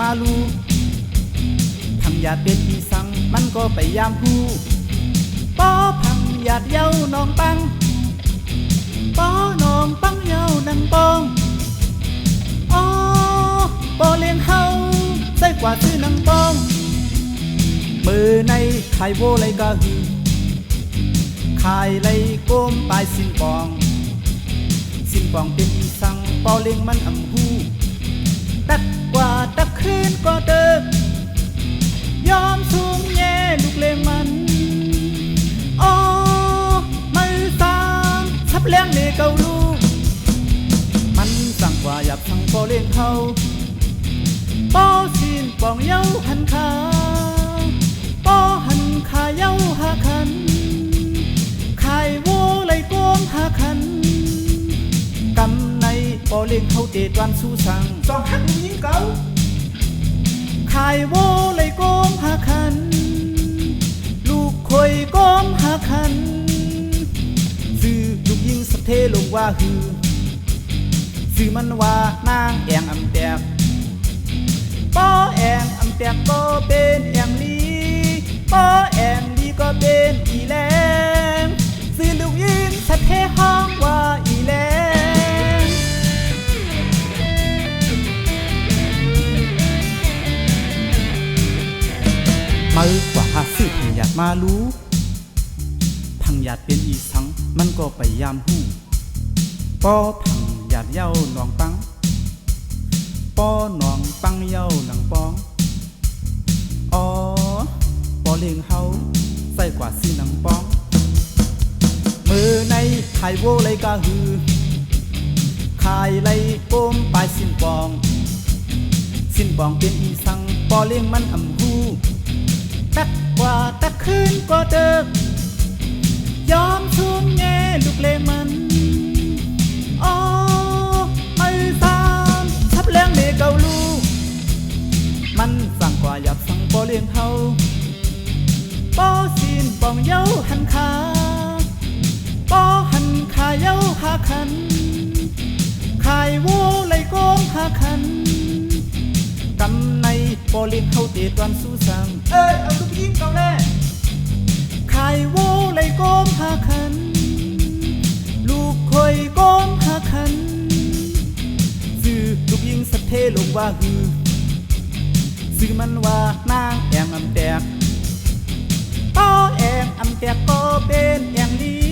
มาลูพังหยาดเป็นอีสังมันก็ไปยามหูป้อพังยาดเย้าน้องปังป้อน้องปังเย้านังปองอ๋อปอเลี้ยงเฮาใส่กว่าซื้ สั่งกว่าอยากสั่งปอเลี้ยงเขาปอสินปองเย้าหันขาปอหันขาเย้าหาคันขายโวไหลโกมหาคันกำในปอเลี้ยงเขาเจดวันสู้สั่งสองหักผู้หญิงเก่าขายโวเลยโกมหาคัน ลูกคอยโกมหาคันซื้อลูกยิงสะเทลงว่าฮือ ซื้อมันว่านางแองอำแตกป้อแองอำแตกก็เป็นแองลีป้อแองลีก็เป็นอีแรงซื้อลูกยิงสะเทห้องว่าอีแรงมือกว่าหาซื้อพังหยาดมารู้ พังหยาดเป็นอีสังมันก็ไปยามหู้ป้อพัง เย้าหนองปังป้อหนองปังเย้าหนังปองอ๋อปอเลียงเฮาใส่กว่าซื้อหนังปอง มือในไข่โวเลยกะฮือขายไลโกมปลายสิ้นปอง สิ้นปองเป็นอีสังปอเลี้ยงมันอำหูตักกว่าตักคืนก็เดิก เลี้ยงเฮาปอซีนปองเย้าหันขาปอหันขาเย้าหาคันขายวัวไหลโกงหาคันกำในปอเลี้ยงเฮาเตดวันสู้สั่งเอ้ยเอาลูกผู้หญิงเก่าแน่ขายโวไหลโกมหาคันลูกคอยโกมหาคันซื้อลูกยิงสะเทลงว่าฮือ ซื้อมันว่านางแองอำแตกป้อแองอำแตกก็เป็นแองดี